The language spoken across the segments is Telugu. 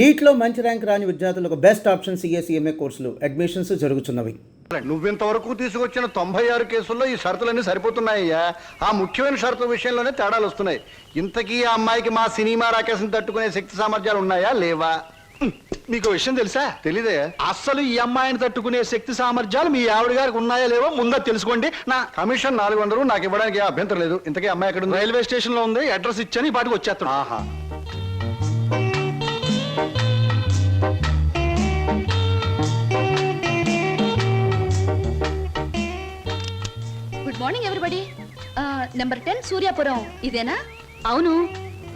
నీట్లో మంచి ర్యాంక్ రాని విద్యార్థులకు బెస్ట్ ఆప్షన్ సిఎస్ఈఎంఏ కోర్సులు. అడ్మిషన్స్ జరుగుతున్నవి. నువ్వింతవరకు తీసుకొచ్చిన తొంభై ఆరు కేసుల్లో ఈ షరతులన్నీ సరిపోతున్నాయ్యా. ఆ ముఖ్యమైన షరతుల విషయంలోనే తేడాలు వస్తున్నాయి. ఇంతకీ ఆ అమ్మాయికి మా సినిమా రాకేశం తట్టుకునే శక్తి సామర్థ్యాలు ఉన్నాయా లేవా? మీకు విషయం తెలుసా? తెలీదే. అస్సలు ఈ అమ్మాయిని తట్టుకునే శక్తి సామర్థ్యాలు మీ ఆవిడ గారికి ఉన్నాయా లేవో ముందో తెలుసుకోండి. నా కమిషన్ నాలుగు వందలు నాకు ఇవ్వడానికి అభ్యంతరం లేదు. ఇంతకీ అమ్మాయి ఎక్కడ ఉంది రైల్వే స్టేషన్లో ఉంది అడ్రస్ ఇచ్చాను ఈ పాటికి వచ్చేస్తాను ఆహా. Morning everybody number ten Suryapuram ఇదేనా? అవును.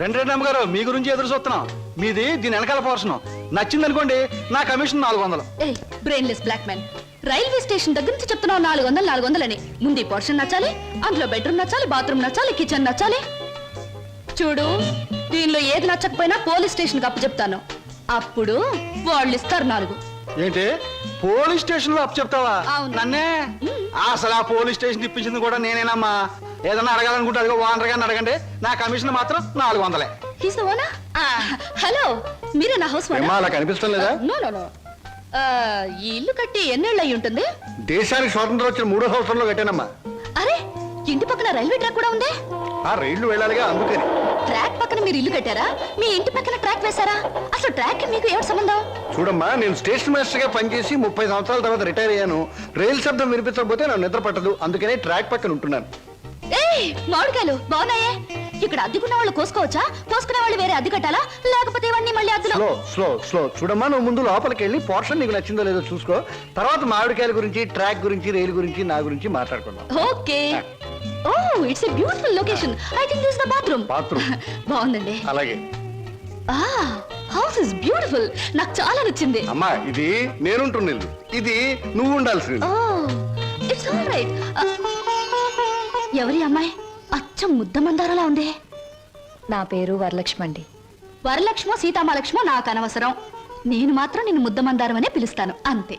రెండు రెండు అమ్మగారు మీ గురించి ఎదురు చూస్తున్నాం. మీది దీని వెనకాల పోర్షన్ నచ్చింది అనుకోండి నా కమిషన్ నాలుగు వందలు. ఏ brainless black man railway station దగ్గర నుంచి చెప్తున్నావు నాలుగు వందలు నాలుగు వందలని. ముందు పోర్షన్ నచ్చాలి అందులో బెడ్రూమ్ నచ్చాలి బాత్రూమ్ నచ్చాలి కిచెన్ నచ్చాలి. చూడు దీనిలో ఏది నచ్చకపోయినా పోలీస్ స్టేషన్ అప్పు చెప్తాను అప్పుడు వాళ్ళు ఇస్తారు నాలుగు. ఏంటి? పోలీస్ స్టేషన్లో అప్పు చెప్తావా? అవును. నన్నే? అసలు ఆ పోలీస్ స్టేషన్ ఇప్పించింది కూడా నేనేనమ్మా. ఏదన్నా అడగాలనుకుంటే అదిగో ఓనర్ గారిని అడగండి. నా కమిషన్ మాత్రం నాలుగు వందలే. హీస్ ఓనా హలో మీరే నా హౌస్ ఏమ్మా అలా కనిపిస్తాం లేదా? నో నో నో ఈ ఇల్లు కట్టి ఎన్నేళ్ళు అయి ఉంటుంది? దేశానికి స్వాతంత్రం వచ్చిన మూడో సంవత్సరంలో కట్టానమ్మా. అరే ఇంటి పక్కన రైల్వే ట్రాక్ కూడా ఉందే? ఆ రైళ్ళు వెళ్ళాలిగా అందుకని. ట్రాక్ పక్కన మీరు ఇల్లు కట్టారా? మీ ఇంటి పక్కన ట్రాక్ వేశారా? అసలు ట్రాక్ మీకు ఏమిటి సంబంధం? చూడమ్మా నేను స్టేషన్ మాస్టర్గా పనిచేసి ముప్పై సంవత్సరాల తర్వాత రిటైర్ అయ్యాను. రైలు శబ్దం వినిపించకపోతే నాకు నిద్ర పట్టదు. అందుకనే ట్రాక్ పక్కన ఉంటున్నాను. ఏయ్ మామిడికాయలు బాగున్నాయే? ఇక్కడ అద్దెకున్న వాళ్ళు కోసుకోవచ్చా? కోసుకునే వాళ్ళు వేరే అద్దె కట్టాలా? లేకపోతే ఇవన్నీ మళ్ళీ అద్దెలో స్లో స్లో స్లో చూడమ్మా నువ్వు ముందు లోపలికి వెళ్ళి పోర్షన్ నీకు నచ్చిందో లేదో చూసుకో. తర్వాత మామిడికాయల గురించి ట్రాక్ గురించి రైలు గురించి నా గురించి మాట్లాడుకుందాం. Okay. Oh it's a beautiful location I think this the bathroom Bathroom. బాగుందండి. అలాగే. ఆ హౌస్ ఇస్ బ్యూటిఫుల్ నాకు చాలా నచ్చింది. అమ్మా ఇది నేనుంటున్న ఇల్లు. ఇది నువ్వు ఉండాల్సింది ఓ ఇట్స్ ఆల్ రైట్ ఎవరి అమ్మాయి? అచ్చం ముద్ద మందారలా ఉంది. నా పేరు వరలక్ష్మి అండి వరలక్ష్మో సీతామలక్ష్మో నాకు అనవసరం. నేను మాత్రం నిన్ను ముద్దమందారం అనే పిలుస్తాను. అంతే.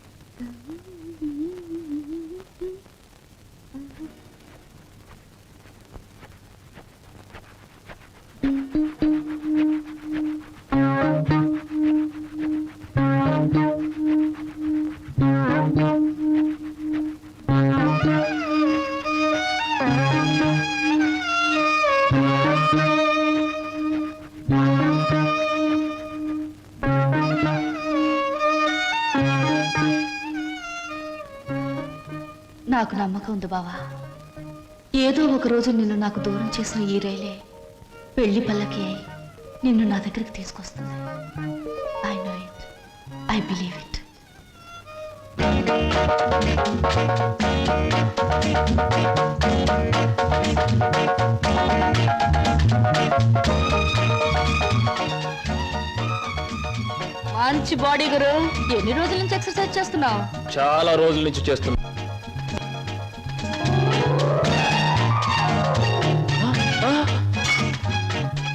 నాకు నమ్మకం ఉంది బావా. ఏదో ఒక రోజు నిన్ను నాకు దూరం చేసిన ఈ రైలే పెళ్ళి పల్లకి అయి నిన్ను నా దగ్గరికి తీసుకొస్తుంది. I know it I believe it మంచి బాడీ గురు. ఎన్ని రోజుల నుంచి ఎక్సర్సైజ్ చేస్తున్నావు? చాలా రోజుల నుంచి చేస్తున్నా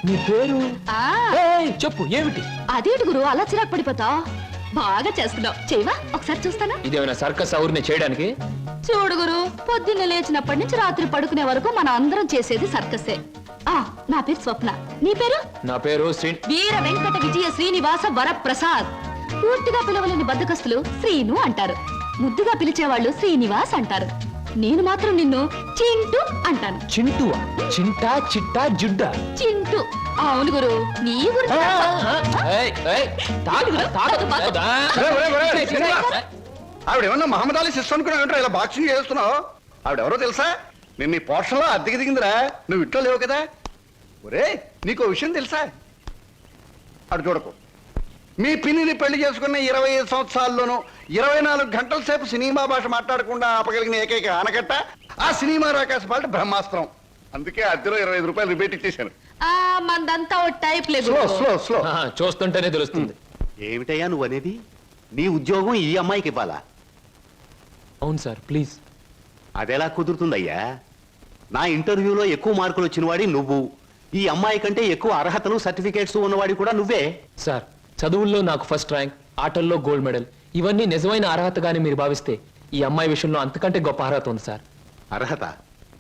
నీ పేరు? ఆ. ఏయ్, చెప్పు ఏమిటి? అదేంటి గురు అలా చిరాకు పడిపోతావు? బాగా చేస్తున్నావు. చేయవా? ఒకసారి చూస్తానా? ఇదేమైనా సర్కస్ అవురిని చేయడానికి? చూడు గురు పొద్దున్న లేచినప్పటి నుంచి రాత్రి పడుకునే వరకు మన అందరం చేసేది సర్కసే. ఆ నా పేరు స్వప్న. నీ పేరు? నా పేరు శ్రీ వీర వెంకట విజయ శ్రీనివాస వరప్రసాద్. పూర్తిగా పిలవలేని బద్దకస్తులు శ్రీను అంటారు. ముద్దుగా పిలిచేవాళ్ళు శ్రీనివాస్ అంటారు. నేను మాత్రం నిన్ను చింటూ అంటాను. చింటువా? చింటా చిట్టా జుడ్డా? చింటూ. అవును గురు నీ. ఆవిడ ఏమన్నా మహమ్మద్ అలీ సిస్టర్ అనుకున్నావు ఇలా బాక్సింగ్ చేస్తున్నావు? ఆవిడ ఎవరో తెలుసా? మేము మీ పోర్షన్లో అద్దెకి దిగిందిరా. నువ్వు ఇంట్లో లేవు కదా. ఒరే నీకు ఓ విషయం తెలుసా? అటు చూడకు. మీ పిన్నిని పెళ్ళి చేసుకున్న ఇరవై ఐదు సంవత్సరాల్లోనూ ఇరవై నాలుగు గంటల సేపు సినిమా భాష మాట్లాడకుండా ఆపగలిగిన ఏకైక ఆనకట్ట ఆ సినిమా రాకాశ పాట బ్రహ్మాస్త్రం. అందుకే అద్దెలో ఇరవై ఐదు రూపాయలు రిబేట్ ఇచ్చేశాను. ఆ మందంతా టైప్ లేదు స్లో స్లో స్లో. ఆ, చూస్తుంటేనే తెలుస్తుంది. ఏమిటయ్యా నువ్వు అనేది? నీ ఉద్యోగం ఈ అమ్మాయికి ఇవ్వాలా? అవును సార్ ప్లీజ్. అదెలా కుదురుతుందయ్యా? నా ఇంటర్వ్యూలో ఎక్కువ మార్కులు వచ్చినవాడి నువ్వు. ఈ అమ్మాయి కంటే ఎక్కువ అర్హతలు సర్టిఫికేట్స్ ఉన్నవాడి కూడా నువ్వే. సార్ చదువుల్లో నాకు ఫస్ట్ ర్యాంక్ ఆటల్లో గోల్డ్ మెడల్ ఇవన్నీ నిజమైన అర్హతగానే మీరు భావిస్తే ఈ అమ్మాయి విషయంలో అంతకంటే గొప్ప అర్హత ఉంది సార్. అర్హత?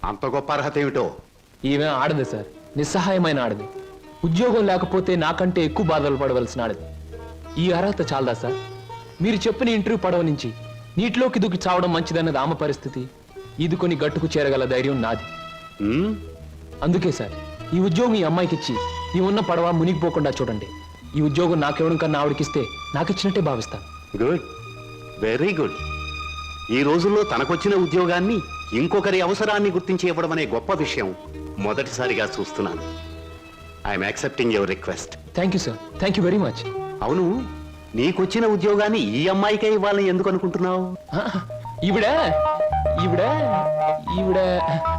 అంత గొప్ప అర్హత ఏమిటో? ఈమె ఆడదు సార్. నిస్సహాయమైన ఆడది. ఉద్యోగం లేకపోతే నాకంటే ఎక్కువ బాధలు పడవలసిన ఆడది. ఈ అర్హత చాలదా సార్? మీరు చెప్పిన ఇంటర్వ్యూ పడవ నుంచి నీటిలోకి దూకి చావడం మంచిదన్నది ఆమె పరిస్థితి. ఈదుకొని గట్టుకు చేరగల ధైర్యం నాది. అందుకే సార్ ఈ ఉద్యోగం ఈ అమ్మాయికి ఇచ్చి ఈ ఉన్న పడవ మునిగిపోకుండా చూడండి. ఈ ఉద్యోగం నాకెవడం కన్నా ఆవిడకిస్తే నాకిచ్చినట్టే భావిస్తాను గుడ్ వెరీ గుడ్ ఈ రోజుల్లో తనకొచ్చిన ఉద్యోగాన్ని ఇంకొకరి అవసరాన్ని గుర్తించి ఇవ్వడం అనే గొప్ప విషయం మొదటిసారిగా చూస్తున్నాను. I'm accepting your request thank you sir thank you very much అవును నీకొచ్చిన ఉద్యోగాన్ని ఈ అమ్మాయికే ఇవ్వాలని ఎందుకు అనుకుంటున్నావు? ఈవిడ ఈవిడ ఈవిడ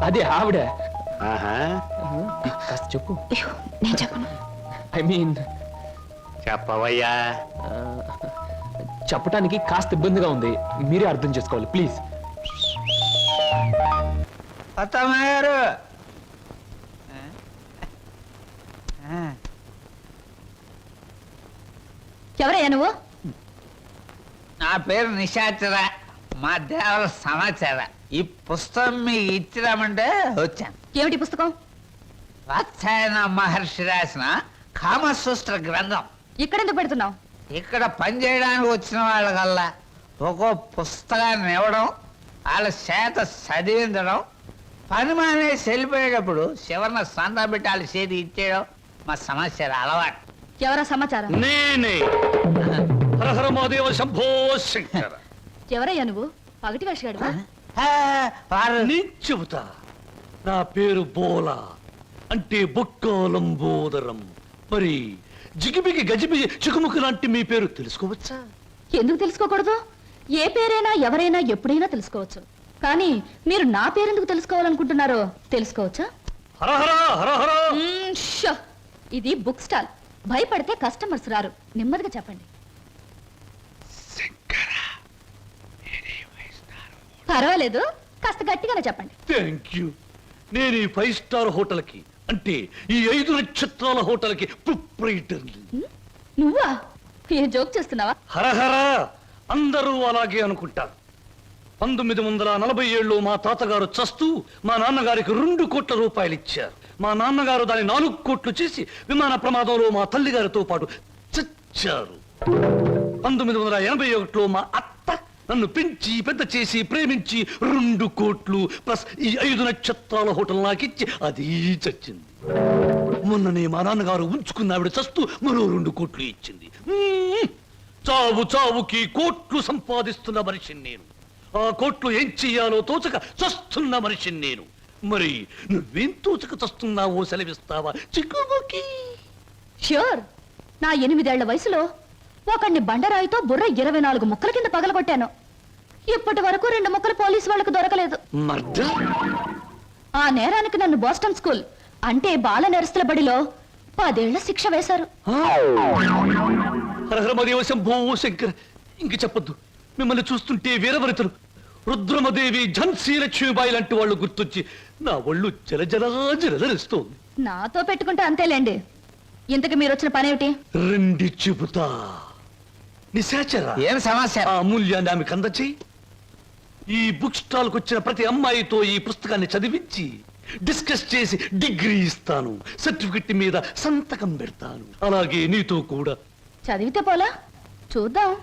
అదే ఆవిడ. ఆహా. కాస్త చెప్పు. అయ్యో, నేను చెప్పను. ఐ మీన్ చెప్పవయ్యా. చెప్పడానికి కాస్త ఇబ్బందిగా ఉంది. మీరే అర్థం చేసుకోవాలి ప్లీజ్. అత్తమ్మారు ఎవరయ్యా నువ్వు? నా పేరు నిశాచర మా దేవర సమాచార. ఈ పుస్తకం మీకు ఇచ్చిరామంటే వచ్చాను. ఏమిటి పుస్తకం? వాత్సాయన మహర్షి రాసిన కామసూత్ర గ్రంథం. ఇక్కడెందుకు పెడుతున్నావు? ఇక్కడ పనిచేయడానికి వచ్చిన వాళ్ళకల్లా ఒక్కో పుస్తకాన్ని ఇవ్వడం వాళ్ళ చేత చదివించడం పని మానేసి వెళ్ళిపోయేటప్పుడు చివరిన సందా పెట్టి వాళ్ళ చేతి ఇచ్చేయడం మా సమస్య అలవాటు. ఎవరా సమాచారం? నేనే. హరహర మహాదేవ శంభో శంకర. ఎవరయ్యా నువ్వు? పగటి నేను చెబుతా. నా పేరు బోలా. అంటే బొక్కోలంబోదరం మరి జిగిబిగి గజిబిగి చికుముకు లాంటి మీ పేరు తెలుసుకోవచ్చా? ఎందుకు తెలుసుకోకూడదు? ఏ పేరైనా ఎవరైనా ఎప్పుడైనా తెలుసుకోవచ్చు. కానీ మీరు నా పేరెందుకు తెలుసుకోవాలనుకుంటున్నారో తెలుసుకోవచ్చా? హరహర హరహర. మ్మ్, షో. ఇది బుక్ స్టాల్. భయపడితే కస్టమర్స్ రారు. నెమ్మదిగా చెప్పండి. పర్వాలేదు. కాస్త గట్టిగానే చెప్పండి. Thank you. నేను ఈ ఫైవ్ స్టార్ హోటల్కి అంటే ఈ ఐదు నక్షత్రాల హోటల్కి ప్రొప్రైటర్ని మ్మ్? నువ్వా? ఏ జోక్ చేస్తున్నావా? హరహర! అందరూ అలాగే అనుకుంటారు. పంతొమ్మిది వందల నలభై ఏళ్ళు మా తాతగారు చస్తూ మా నాన్నగారికి రెండు కోట్ల రూపాయలు ఇచ్చారు. మా నాన్నగారు దాన్ని నాలుగు కోట్లు చేసి విమాన ప్రమాదంలో మా తల్లిగారితో పాటు చచ్చారు. పంతొమ్మిది వందల ఎనభై ఒకటిలో మా అత్త నన్ను పెంచి పెద్ద చేసి ప్రేమించి రెండు కోట్లు ప్లస్ ఈ ఐదు నక్షత్రాల హోటల్ నాకిచ్చి అది చచ్చింది. మొన్ననే మా నాన్నగారు ఉంచుకున్న ఆవిడ చస్తూ మరో రెండు కోట్లు ఇచ్చింది. చావు చావుకి కోట్లు సంపాదిస్తున్న మనిషిని నేను. ఆ కోట్లు ఏం చెయ్యాలో తోచక చస్తున్న మనిషిని నేను. మరి నువ్వేం తోచక చస్తున్నావో సెలవిస్తావా? చిక్కుబుకి ష్యూర్. నా ఎనిమిదేళ్ళ వయసులో ఒకడిని బండరాయితో బుర్ర ఇరవై నాలుగు ముక్కల కింద పగలగొట్టాను. ఇప్పటి వరకు రెండు ముక్కలు పోలీసు వాళ్ళకు దొరకలేదు. మర్ద ఆ నేరానికి నన్ను బోస్టన్ స్కూల్ అంటే బాల నెరస్తుల బడిలో పదేళ్ళ శిక్ష వేశారు. ఇంక చెప్పొద్దు. మిమ్మల్ని చూస్తుంటే వీరవరితలు. రుద్రమదేవి ఝన్సీ లక్ష్మీబాయి లాంటి వాళ్ళు గుర్తొచ్చి నా ఒళ్ళు జలజలా జలజలిస్తోంది. నాతో పెట్టుకుంటే అంతేలేండి. ఇంతకు మీరు వచ్చిన పనేమిటి? రెండి చెబుతా. నిశాచర. ఏం సమస్య? ఆ అమూల్యాన్ని ఆమెకు అందచేయి. ఈ బుక్ స్టాల్ వచ్చిన ప్రతి అమ్మాయితో ఈ పుస్తకాన్ని చదివించి డిస్కస్ చేసి డిగ్రీ ఇస్తాను. సర్టిఫికెట్ మీద సంతకం పెడతాను. అలాగే నీతో కూడా. చదివితే పోలా? చూద్దాం.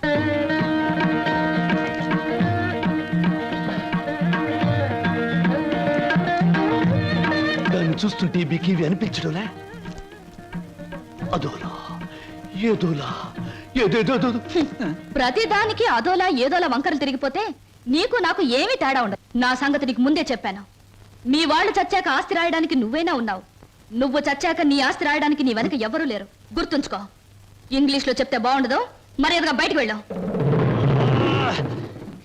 దాన్ని చూస్తుంటే మీకు అనిపించడంలే? అదోలా ఏదోలా ఏదేదో. ప్రతి దానికి అదోలా ఏదోలా వంకరలు తిరిగిపోతే నీకు నాకు ఏమీ తేడా ఉండదు. నా సంగతి నీకు ముందే చెప్పాను. మీ వాళ్ళు చచ్చాక ఆస్తి రాయడానికి నువ్వైనా ఉన్నావు. నువ్వు చచ్చాక నీ ఆస్తి రాయడానికి నీ వెనక ఎవరూ లేరు. గుర్తుంచుకో. ఇంగ్లీష్లో చెప్తే బాగుండదు. మర్యాదగా బయటకు వెళ్ళాం.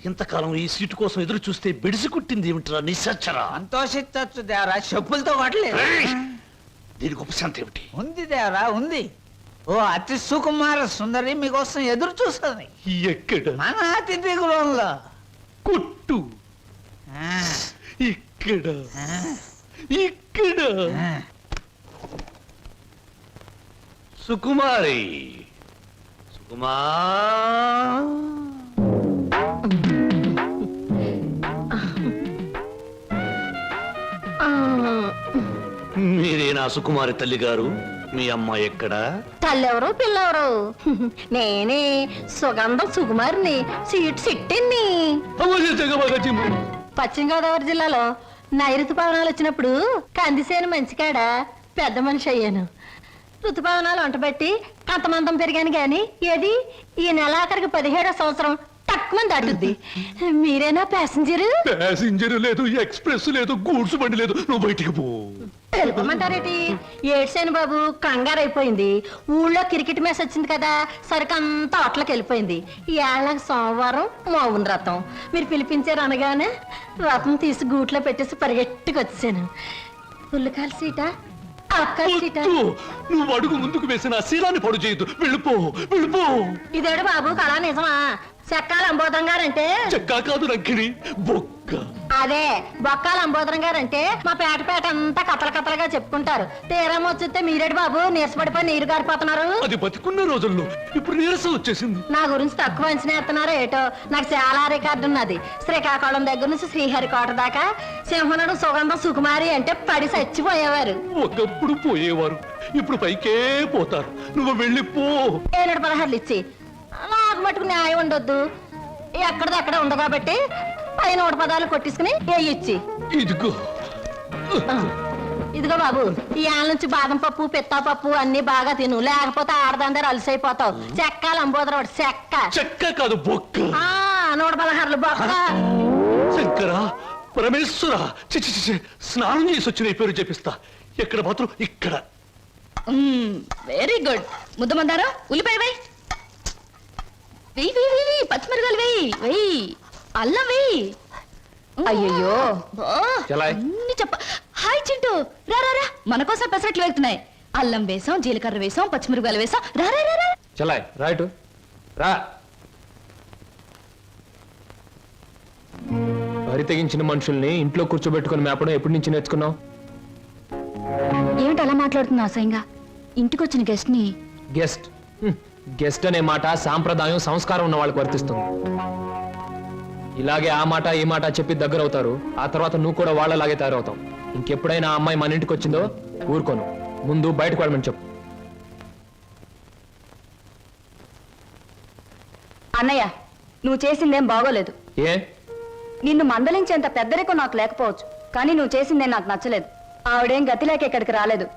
ఇంతకాలం ఈ సీటు కోసం ఎదురు చూస్తే బెడిసి కుట్టింది ఏమిట్రా నిశాచరా సంతోషించచ్చు దేవరా. చెప్పులతో కొట్టలేదు దీనికి ఉపశాంతి ఏమిటి? ఉంది దేవరా ఉంది. ఓ అతి సుకుమార సుందరి మీకోసం ఎదురు చూస్తుంది. ఎక్కడ? మన అతిథి గృహంలో. కొట్టు. ఆ, ఇక్కడ. ఇక్కడ. సుకుమారి. సుకుమా. మీరే నా సుకుమారి తల్లి గారు మీ అమ్మ ఎక్కడా? తల్లెవరు పిల్లెవరు? నేనే సుగంధం సుకుమారిని సీట్ సిట్టింది పశ్చిమ గోదావరి జిల్లాలో నైరుతు పవనాలు వచ్చినప్పుడు కందిసేను మంచికాడ? పెద్ద మనిషి అయ్యాను. ఋతుపవనాలు వంటబెట్టి కంతమందం పెరిగాను గాని ఏది? ఈ నెలాఖరికి పదిహేడో సంవత్సరం తక్కువ దాటుద్ది మీరేనా ప్యాసింజరు? ప్యాసింజర్ లేదు ఎక్స్ప్రెస్ లేదు గూడ్స్ బండి లేదు. నువ్వు బయటికి పో. వెళ్ళిపోమంటారేటి ఏడ్సేను బాబు కంగారు అయిపోయింది ఊళ్ళో క్రికెట్ మ్యాచ్ వచ్చింది కదా సరికంతా అట్లకి వెళ్ళిపోయింది ఏళ్ళ సోమవారం మౌన రథం. మీరు పిలిపించారు అనగానే రథం తీసి గూట్లో పెట్టేసి పరిగెట్టుకు వచ్చాను పుల్లకాల సీట. నువ్వు అడుగు ముందుకు వేసిన శీలాన్ని పొడు చేయొద్దు వెళ్ళిపో వెళ్ళిపో ఇదేడు బాబు కళా నిజమా? చెక్కాల అంబోధం గారంటే చెక్కా కాదు రంకిణి బొక్క. అదే బొక్కాల అంబోధరం గారంటే మా పేట పేట అంతా కథల కథలుగా చెప్పుకుంటారు. తీరం వచ్చితే మీరేడు బాబు నీరసపడిపోయి నీరు గారిపోతున్నారు? అది బతికున్న రోజుల్లో ఇప్పుడు నీరసం వచ్చేసింది. నా గురించి తక్కువ అంచనా ఎత్తున్నారో ఏటో? నాకు చాలా రికార్డు ఉన్నది. శ్రీకాకుళం దగ్గర నుంచి శ్రీహరికోట దాకా సింహనుడు సుగంధం సుకుమారి అంటే పడి చచ్చిపోయేవారు. ఒకప్పుడు పోయేవారు. ఇప్పుడు పైకే పోతారు. నువ్వు వెళ్ళిపో ఏనాడు పదహారులు ఇచ్చి నాకు మటుకు న్యాయం ఉండొద్దు. ఎక్కడిది అక్కడ ఉంది కాబట్టి పైన నూట పదాలు కొట్టించుకుని ఏ ఇచ్చి? ఇదిగో. ఇదిగో బాబు ఈ ఆల నుంచి బాదం పప్పు పిత్తా పప్పు అన్ని బాగా తిను. లేకపోతే ఆడదందరూ అలసైపోతావు. చెక్క లంబోదర చెక్క. చెక్క కాదు బొక్క. ఆ నూట పదహారులు బొక్క. శంకర పరమేశ్వర. చి చి, చి, చి. స్నానం చేసి వచ్చిన ఈ పేరు చెప్పిస్తా. ఎక్కడ మాత్రం ఇక్కడ. వెరీ గుడ్ ముద్దమందారా ఉల్లిపాయ వేయి. వెయ్యి వెయ్యి వెయ్యి వెయ్యి పచ్చిమిరకాయలు వెయ్యి వెయ్యి అల్లం వెయ్యి అయ్యయ్యో. చలాయ్. అన్ని చెప్ప హాయ్ చింటూ! రా రా రా! మన కోసం పెసరట్లు వెళ్తున్నాయి. అల్లం వేసాం జీలకర్ర వేసాం పచ్చిమిరకాయలు వేసాం. రా రా రా రా! చలాయ్ రైట్ రా. వరి తెగించిన మనుషుల్ని ఇంట్లో కూర్చోబెట్టుకుని మేపడం ఎప్పటి నుంచి నేర్చుకున్నావు? ఏమిటి అలా మాట్లాడుతున్నా అసహ్యంగా? ఇంటికి వచ్చిన గెస్ట్ని గెస్ట్. హ్మ్. గెస్ట్ అనే మాట సాంప్రదాయం సంస్కారం ఉన్న వాళ్ళకి వర్తిస్తుంది. ఇలాగే ఆ మాట ఈ మాట చెప్పి దగ్గర అవుతారు ఆ తర్వాత నువ్వు కూడా వాళ్ళలాగే తయారవుతావు. ఇంకెప్పుడైనా ఆ అమ్మాయి మన ఇంటికి వచ్చిందో ఊరుకోను. ముందు బయటకు వెళ్ళమని చెప్పు. అన్నయ్య నువ్వు చేసిందేం బాగోలేదు. ఏ? నిన్ను మందలించేంత పెద్దరికం నాకు లేకపోవచ్చు. కానీ నువ్వు చేసిందేం నాకు నచ్చలేదు. ఆవిడేం గతి లేక ఇక్కడికి రాలేదు.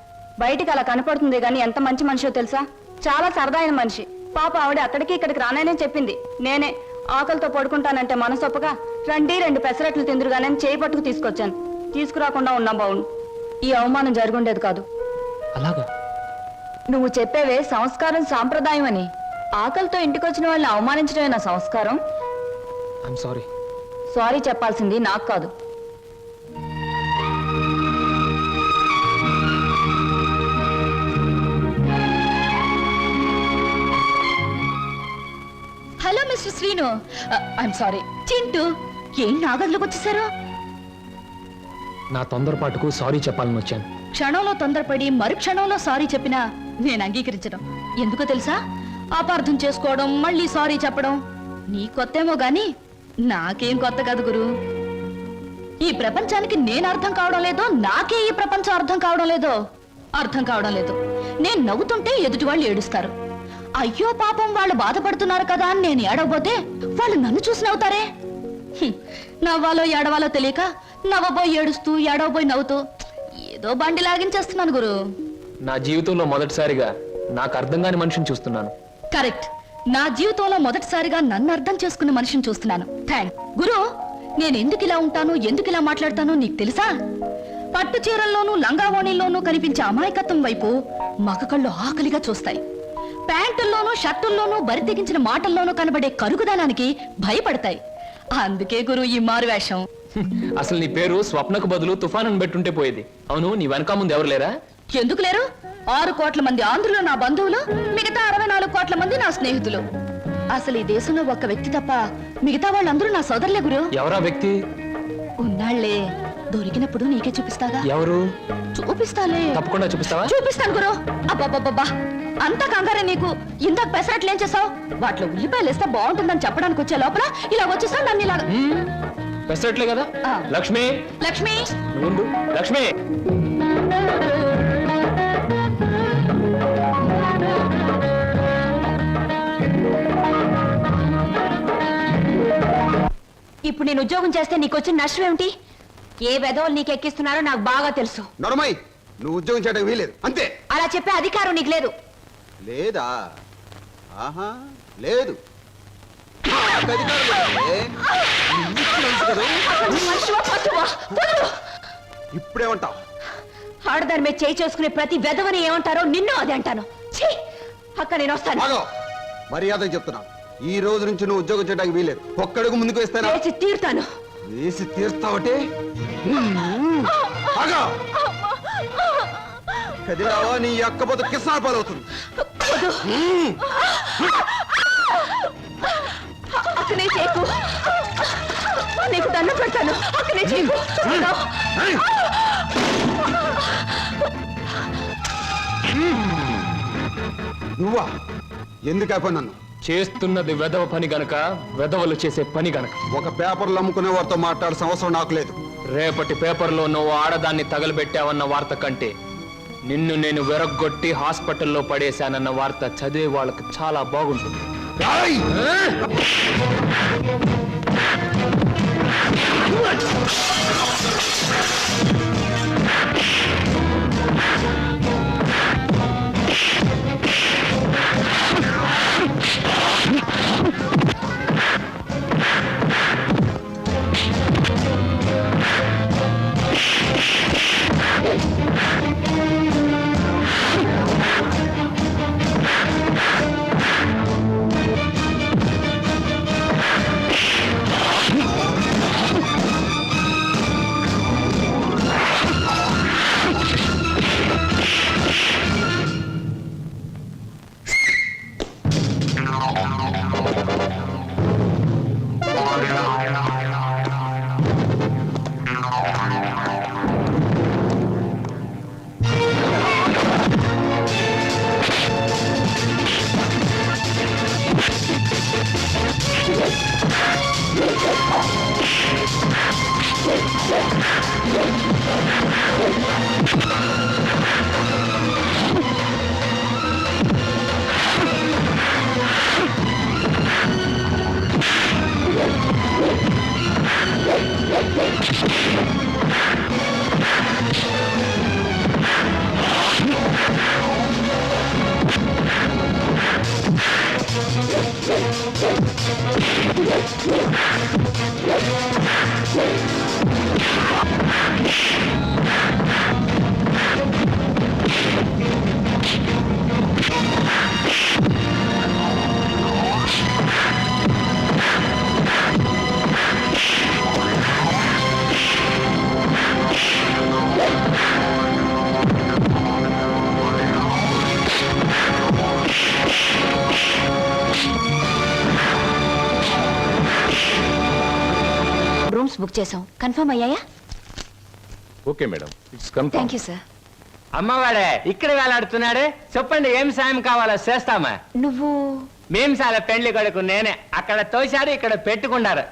బయటికి అలా కనపడుతుంది కానీ ఎంత మంచి మనిషో తెలుసా? చాలా సరదా అయిన మనిషి. పాప ఆవిడ అక్కడికి ఇక్కడికి రాననే చెప్పింది. నేనే. ఆకలితో పడుకుంటానంటే మనసొప్పగా రండి రెండు పెసరట్లు తిందురుగానే చేయి పట్టుకు తీసుకొచ్చాను. తీసుకురాకుండా ఉన్నా బావును. ఈ అవమానం జరుగుండేది కాదు. అలాగా? నువ్వు చెప్పేవే సంస్కారం సాంప్రదాయం అని ఆకలితో ఇంటికొచ్చిన వాళ్ళని అవమానించడమే నా సంస్కారం సారీ సారీ చెప్పాల్సింది నాకు కాదు. Mister Srinu. I'm sorry Chintu ఏం నా గదిలోకి వచ్చేసారు నా తొందరపాటుకు సారీ చెప్పాలని వచ్చాను. క్షణంలో తొందరపడి మరు క్షణంలో సారీ చెప్పినా నేను అంగీకరించడం. ఎందుకో తెలుసా? అపార్థం చేసుకోవడం మళ్ళీ సారీ చెప్పడం. నీ కొత్తేమో గాని నాకేం కొత్త కాదు గురు. ఈ ప్రపంచానికి నేను అర్థం కావడం లేదో నాకే ఈ ప్రపంచం అర్థం కావడం లేదో అర్థం కావడం లేదు. నేను నవ్వుతుంటే ఎదుటి వాళ్ళు ఏడుస్తారు. అయ్యో పాపం వాళ్ళు బాధపడుతున్నారు కదా అని నేను ఏడవబోతే వాళ్ళు నన్ను చూసి నవ్వుతారే. నవ్వాలో ఏడవాలో తెలియక నవ్వబోయి ఏడుస్తూ ఏడవబోయి నవ్వుతూ ఏదో బండి లాగించేస్తున్నాను గురు. నా జీవితంలో మొదటిసారిగా నాకు అర్థం కాని మనిషిని చూస్తున్నాను. కరెక్ట్. నా జీవితంలో మొదటిసారిగా నన్ను అర్థం చేసుకున్న మనిషిని చూస్తున్నాను. థ్యాంక్ గురు నేను ఎందుకు ఇలా ఉంటాను ఎందుకు ఇలా మాట్లాడతానో నీకు తెలుసా? పట్టు చీరల్లోనూ లంగావోణీల్లోనూ కనిపించే అమాయకత్వం వైపు మగ కళ్ళు ఆకలిగా చూస్తాయి. ప్యాంటుల్లోనూ షర్టుల్లోనూ బరి తెగించిన మాటల్లోనూ కనబడే కరుగుదనానికి భయపడతాయి. అందుకే గురు ఈ మారు వేషం. హ్మ్. అసలు నీ పేరు స్వప్నకు బదులు తుఫాన్ అని పెట్టుంటే పోయేది. అవును నీ వెనక ముందు ఎవరు లేరా? ఎందుకు లేరు? ఆరు కోట్ల మంది ఆంధ్రులు నా బంధువులు మిగతా అరవై నాలుగు కోట్ల మంది నా స్నేహితులు. అసలు ఈ దేశంలో ఒక్క వ్యక్తి తప్ప మిగతా వాళ్ళందరూ నా సోదరులే గురు. ఎవరా వ్యక్తి? ఉన్నాళ్ళే దొరికినప్పుడు నీకే చూపిస్తాగా. ఎవరు? చూపిస్తాలే. తప్పకుండా చూపిస్తావా? చూపిస్తాను గురు. అబ్బబ్బబ్బబ్బా. అంత కంగారే నీకు? ఇందాక పెసరట్లు ఏం చేసావు? వాటిలో ఉల్లిపాయలు వేస్తే బాగుంటుందని చెప్పడానికి వచ్చే లోపల ఇలా వచ్చేసావు నన్ను ఇలా హ్మ్. పెసరట్లే కదా? ఆ. లక్ష్మి? లక్ష్మి? నువ్వు ఉండు. లక్ష్మి? ఇప్పుడు నేను ఉద్యోగం చేస్తే నీకు వచ్చిన నష్టం ఏమిటి? ఏ వెధవలు నీకు ఎక్కిస్తున్నారో నాకు బాగా తెలుసు. నడమై నువ్వు ఉద్యోగం చేయడం వీలేదు అంతే. అలా చెప్పే అధికారం నీకు లేదు. లేదా? ఆహా లేదు. నాకు అధికారం లేదే. నీకు తెలుసు కదా. మనిషివా, పశువా? వదలు! ఇప్పుడేమంటావు? ఆడదాని మీద చేయి చేసుకునే ప్రతి వెధవని ఏమంటారో నిన్ను అదే అంటాను. ఛీ! అక్క నేను వస్తాను. ఆగో! మర్యాద చెప్తున్నా. ఈ రోజు నుంచి నువ్వు ఉద్యోగం చేయడానికి వీలేదు ఒక్కడుగు ముందుకు వేస్తానా? చేసి తీరుతాను. వేసి తీర్తావటే? ఆగో! కదిలావా? నీ అక్క పాలవుతుంది అక్కనే చేయకు నీకు దండం పెడతాను. అక్కనే చేయకు నువ్వా? ఎందుకు అయిపోయి నన్ను? చేస్తున్నది వెధవ పని గనక వెధవలు చేసే పని గనక. ఒక పేపర్లు అమ్ముకునే వారితో మాట్లాడాల్సిన అవసరం నాకు లేదు. రేపటి పేపర్లో నువ్వు ఆడదాన్ని తగలబెట్టావన్న వార్త కంటే నిన్ను నేను వెరగొట్టి హాస్పిటల్లో పడేశానన్న వార్త చదివే వాళ్ళకి చాలా బాగుంటుంది. బుక్ చేసాం కన్ఫర్మ్ అయ్యాయా? Okay madam it's confirm thank you sir అమ్మవాడే ఇక్కడ వేలాడుతున్నాడే. చెప్పండి ఏం సాయం కావాలో చేస్తామా? నువ్వు మేం చాలా పెండ్లి కొడుకు నేనే. అక్కడ తోశారు ఇక్కడ పెట్టుకున్నారు.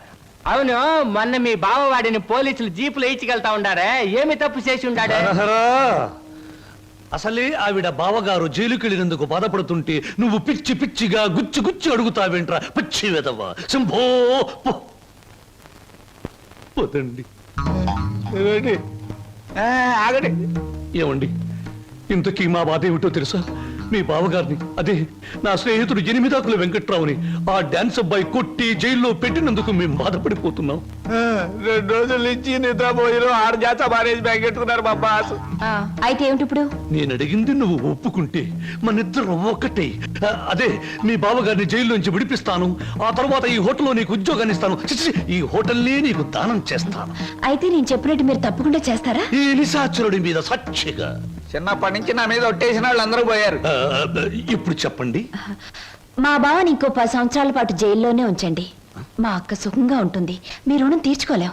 అవును మొన్న మీ బావవాడిని పోలీసులు జీపులు ఇచ్చికెళ్తా ఉండారే. ఏమి తప్పు చేసి ఉండాడే. అసలే ఆవిడ బావగారు జైలుకెళ్ళినందుకు బాధపడుతుంటే నువ్వు పిచ్చి పిచ్చిగా గుచ్చి గుచ్చి అడుగుతావేంట్రా? పిచ్చి వెదవ్వ శంభో పో. పోతండి ఏమండి? ఆగండి ఏమండి ఇంతకీ మా బాధ ఏమిటో తెలుసా మీ బావగారిని. అదే నా స్నేహితుడు ఎనిమిదాకుల వెంకట్రావుని ఆ డాన్స్ అబ్బాయి కొట్టి జైల్లో పెట్టినందుకు మేము బాధపడిపోతున్నాం. రెండు రోజుల నుంచి నిద్రపోయిన ఆరు జాత మారేజ్ బ్యాగ్ పెట్టుకున్నారు మా బాస్. అయితే ఏమిటి ఇప్పుడు? నేను అడిగింది నువ్వు ఒప్పుకుంటే మనిద్దరం ఒక్కటే. ఆ, అదే మీ బావగారిని జైల్లోంచి విడిపిస్తాను. ఆ తర్వాత ఈ హోటల్లో నీకు ఉద్యోగాన్ని ఇస్తాను. చి, చి, ఈ హోటల్నే నీకు దానం చేస్తాను. అయితే నేను చెప్పినట్టు మీరు తప్పకుండా చేస్తారా? ఈ నిశాచరుడి మీద సాక్షిగా. చిన్నప్పటి నుంచి నా మీద ఒట్టేసిన వాళ్ళు అందరూ పోయారు. ఆ, ఇప్పుడు చెప్పండి. మా బావని ఇంకో పది సంవత్సరాల పాటు జైల్లోనే ఉంచండి. మా అక్క సుఖంగా ఉంటుంది. మీ రుణం తీర్చుకోలేం.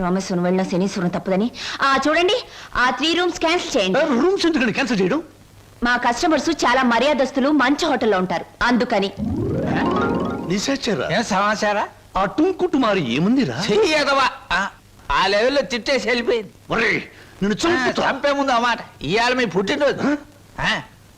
రామేశ్వరం వెళ్ళిన శనీశ్వరం తప్పదని. ఆ చూడండి. ఆ త్రీ రూమ్స్ క్యాన్సిల్ చేయండి. రూమ్స్ క్యాన్సిల్ చేయడం? మా కస్టమర్స్ చాలా మర్యాదస్తులు మంచి హోటల్లో ఉంటారు. అందుకని. సమాచారా? ఆ టుంకుటుమారి ఏముందిరా? చెయ్యదవా ఆ లెవెల్లో తిట్టేసి వెళ్ళిపోయింది. నిన్ను చంపే ముందు ఇవాళ మీ పుట్టినరోజు.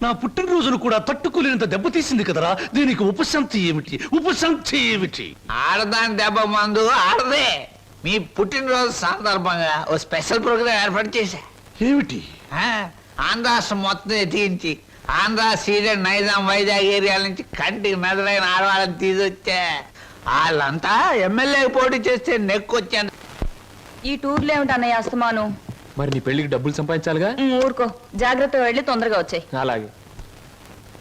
నా పుట్టినరోజును కూడా తట్టుకోలేనంత దెబ్బతీసింది కదరా? దీనికి ఉపశాంతి ఏమిటి? ఉపశాంతి ఏమిటి? ఆడదాని దెబ్బ మందు ఆడదే. మీ పుట్టినరోజు సందర్భంగా ఓ స్పెషల్ ప్రోగ్రామ్ ఏర్పాటు చేశా. ఏమిటి? ఆ, ఆంధ్రాష్ట్రం మొత్తం ఎత్తించి ఆంధ్ర సీడెడ్ నైజాం వైజాగ్ ఏరియాల నుంచి కంటికి మెదలైన ఆడవాళ్ళని తీసుకొచ్చా. వాళ్ళంతా ఎమ్మెల్యే పోటీ చేస్తే నెక్కొచ్చాను. ఈ టూర్లో ఏమిటి అన్నయ్య అస్తమాను? మరి నీ పెళ్ళికి డబ్బులు సంపాదించాలిగా? ఉమ్, ఊరుకో. జాగ్రత్తగా వెళ్ళి తొందరగా వచ్చాయి అలాగే.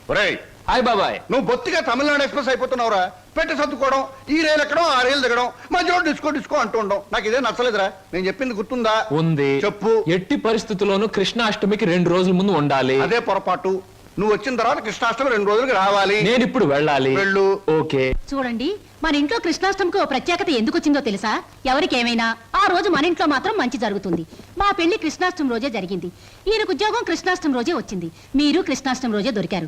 ఒరేయ్ హాయ్ బాబాయ్. నువ్వు బొత్తిగా తమిళనాడు ఎక్స్ప్రెస్ అయిపోతున్నావురా. పెట్టి సర్దుకోవడం ఈ రైలు ఎక్కడం ఆ రైలు దిగడం మధ్యలో డిస్కో డిస్కో అంటూ ఉండడం. నాకు ఇదే నచ్చలేదురా. నేను చెప్పింది గుర్తుందా? ఉంది. చెప్పు. ఎట్టి పరిస్థితుల్లోనూ కృష్ణాష్టమికి రెండు రోజుల ముందు ఉండాలి. అదే పొరపాటు. నువ్వు వచ్చిన తర్వాత కృష్ణాష్టమి రెండు రోజులకి రావాలి. నేను ఇప్పుడు వెళ్ళాలి. వెళ్ళు. ఓకే. చూడండి మన ఇంట్లో కృష్ణాష్టమికి ఓ ప్రత్యేకత ఎందుకు వచ్చిందో తెలుసా? ఎవరికేమైనా? ఆ రోజు మన ఇంట్లో మాత్రం మంచి జరుగుతుంది. మా పెళ్ళి కృష్ణాష్టమి రోజే జరిగింది. ఈయనకు ఉద్యోగం కృష్ణాష్టమి రోజే వచ్చింది. మీరు కృష్ణాష్టమి రోజే దొరికారు.